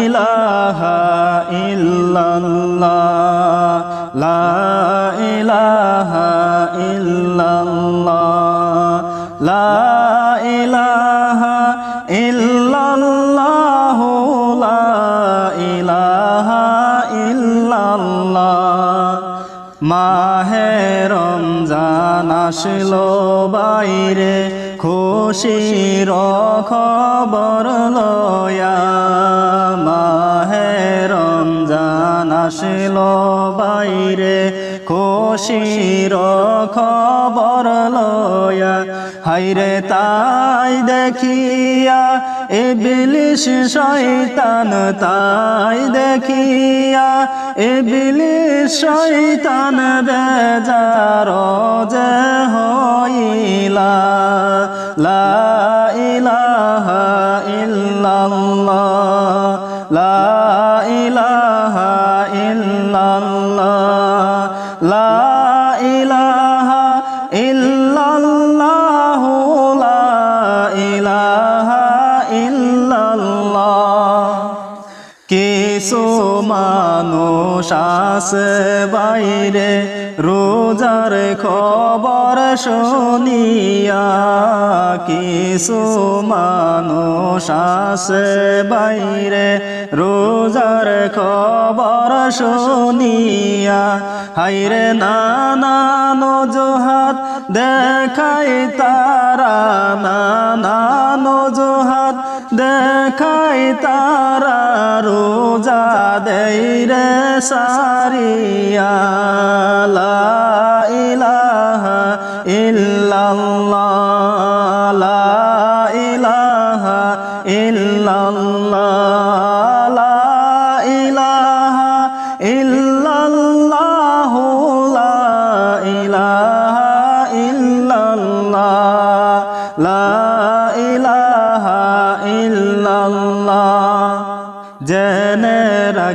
ইলাহা ইল্লাল্লাহ ইলাহা ইল্লাল্লাহ। মাহে রমজান আসলো বাইরে খুশির খবর লয়া মাহে রমজান আসলো বাইরে। খুশির খবর লয়া হাইরে তাই দেখিয়া ইবলিশ শয়তান, তাই দেখিয়া ইবলিশ শয়তান বেজার কিছু মানুষ আছে বাইরে, রোজার খবর শুনিয়া কিছু মানুষ আছে বাইরে, রোজার খবর শুনিয়া হাইরে নানা নজহাত দেখাই তারা, নানা নজহাত দেখাই তারা। দেই রে সারিয়া লা ইলাহা ইল্লাল্লাহ লা ইলাহা ইল্লাল্লাহ লা ইলাহা ইল্লাল্লাহ।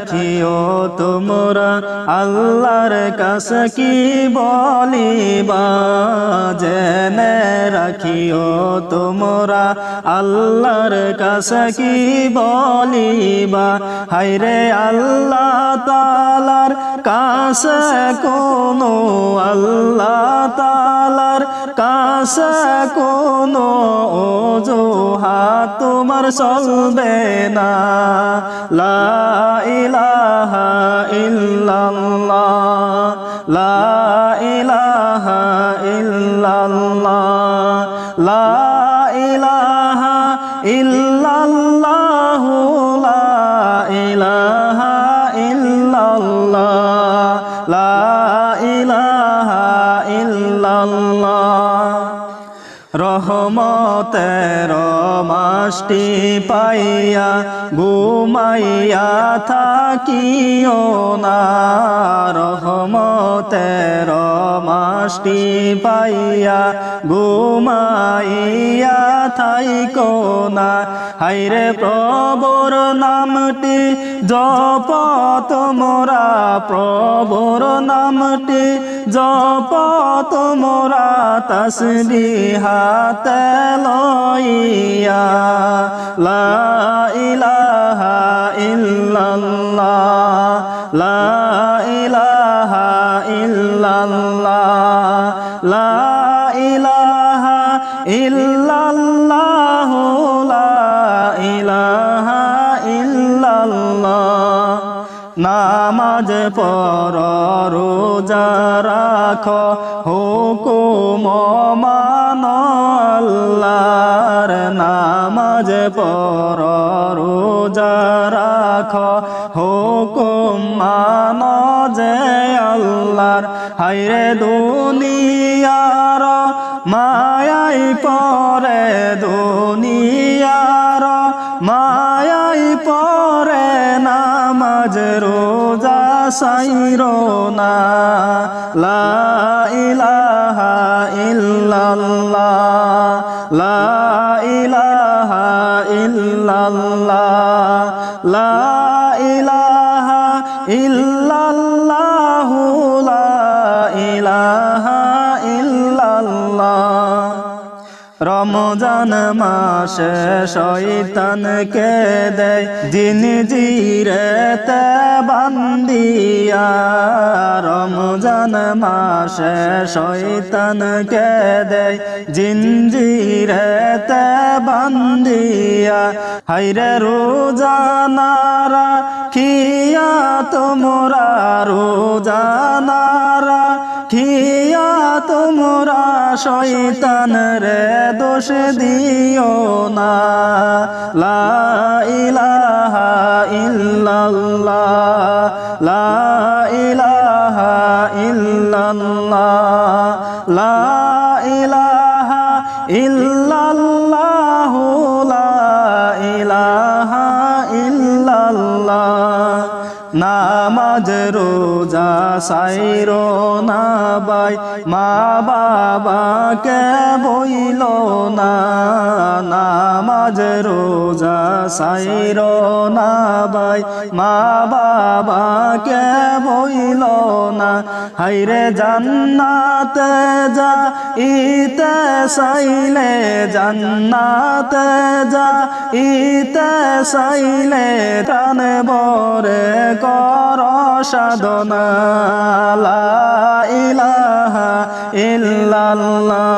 রাখিও তোমরা আল্লাহর কাছে কি বলিবা? জেনে রাখিও তোমরা, আল্লাহর কাছে কি বলিবা? হাইরে আল্লাহ তালার কাছে কোনো, আল্লাহ তালার কাছে কোনো অজুহাত তোমার চলবে না। লা ইলাহা ইল্লাল্লাহ। লা ইলাহা ইল্লাল্লাহ, লা ইলাহা ইল্লাল্লাহ, লা ইলাহা ইল্লাল্লাহ, লা ইলাহা ইল্লাল্লাহ। রহমতের মাসটি পাইয়া ঘুমাইয়া থাকিও না রহমতের মাসটি পাইয়া ঘুমাইয়া থাইকো না। হাইরে প্রভুর নামটি জপ তোমরা প্রভুর নামটি জপ তোমরা তসবি হাতে লইয়া। লা নামাজ পর রোজা রাখ হুকুম মান হাইরে দুনিয়ার, মায়াই পরে দুনিয়ার, মায়াই পরে নামাজ রোজা সাইর না। লা ইলাহা ইল্লাল্লাহ, লা ইলাহা রমজান মাসে শয়তানকে দেয় জিন জিরেতে বান্দিয়া। রমজান মাসে শয়তানকে দেয় জিঞ্জিরেতে বান্দিয়া। হাইরে রোজানারা খিয়া তোমরা রোজানারা খিয়া তোমরা শয়তান রে দোষ দিও না। লা ইলাহা ইল্লাল্লাহ। লা ইলাহা ইল্লাল্লাহ। লা ইলাহা ইল্লাল্লাহ নামাজ রোজা সাইর না বাই মা বাবাকে বইল না। রোজা সাইরো না বাই মা বাবাকে বইল না। হাইরে জান্নাতে যা, ইতে সাইলে জান্নাতে যা, ইতে সাইলে প্রাণ বরে কর সাধনা। লা ইলাহা ইল্লাল্লাহ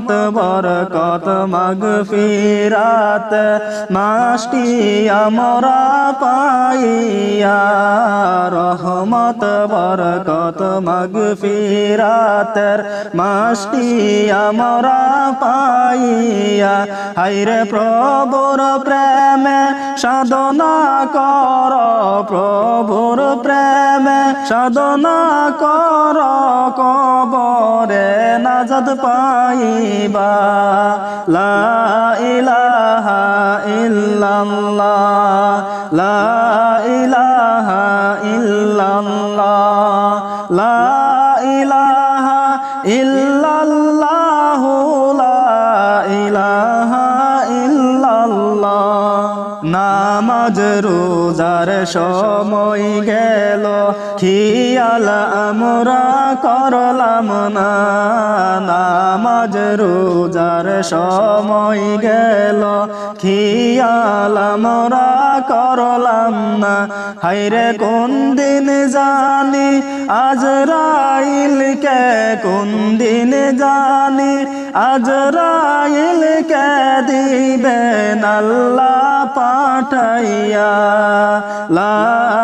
রহমত বরকত মাগ ফিরাত, মাসটি আমরা পাইয়া, রহমত বরকত মাগ ফিরাতের, মাসটি আমরা পাইয়া। হাইরে প্রভুর প্রেমে সাধনা কর, প্রভুর প্রেমে সাধনা কর কবরে। নাজাদ পাইবা লা ইলাহা ইল্লাল্লাহ লা ইলাহা নামাজ, রোজার সময় গেল। খিয়াল আমরা করলাম না। নামাজ, রোজার সময় গেল। খিয়াল আমরা করলাম না। হাইরে কোন দিন জানি? আজ রাইলকে কোন দিন জানি? আজ কে দিবেন আল্লাহ পাঠাইয়া লা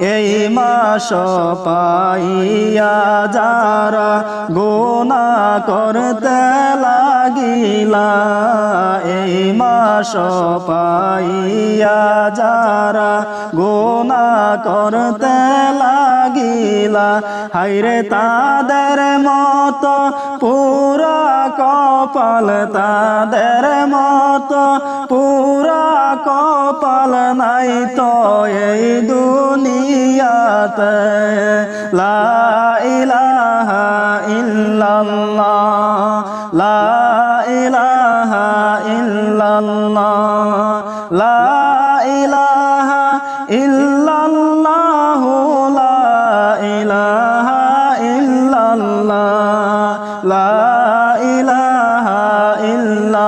এই মাস পাইয়া যারা গোনা করতে লাগিলা এই মাস পাইয়া যারা গোনা করতে লাগিলা হাইরে তাদের মত, পুরা কপাল তাদের মত, পুরা কপাল নাই তো এই দুনিয়াতে। লা ইলাহা ইল্লাল্লাহ, লা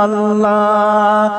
ইল্লাল্লাহ